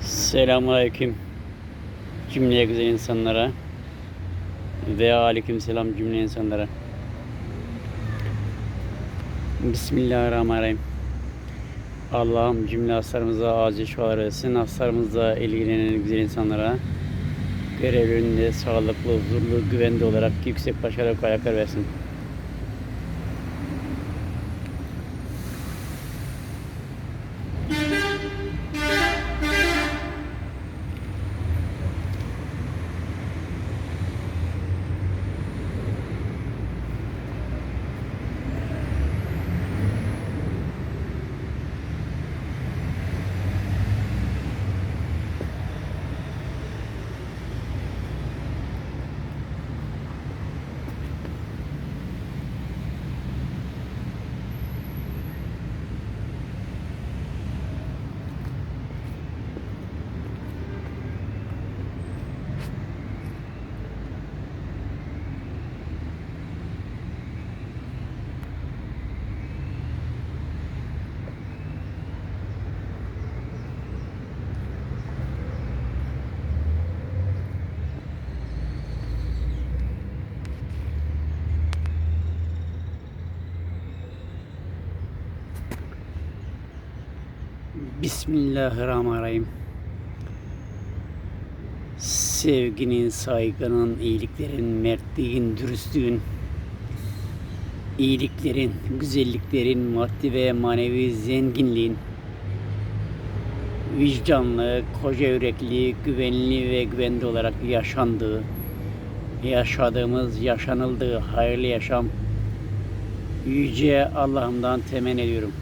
Selamünaleyküm cümleye güzel insanlara ve aleyküm selam cümle insanlara. Bismillahirrahmanirrahim. Allah'ım cümle haslarımıza acil şifalar versin. Haslarımızla ilgilenen güzel insanlara görevlerinde sağlıklı, huzurlu, güvende olarak yüksek başarı kolaylıklar versin. Bismillahirrahmanirrahim. Sevginin, saygının, iyiliklerin, mertliğin, dürüstlüğün, iyiliklerin, güzelliklerin, maddi ve manevi zenginliğin, vicdanlı, koca yürekli, güvenli ve güvende olarak yaşandığı, yaşadığımız, yaşanıldığı hayırlı yaşam Yüce Allah'ımdan temenni ediyorum.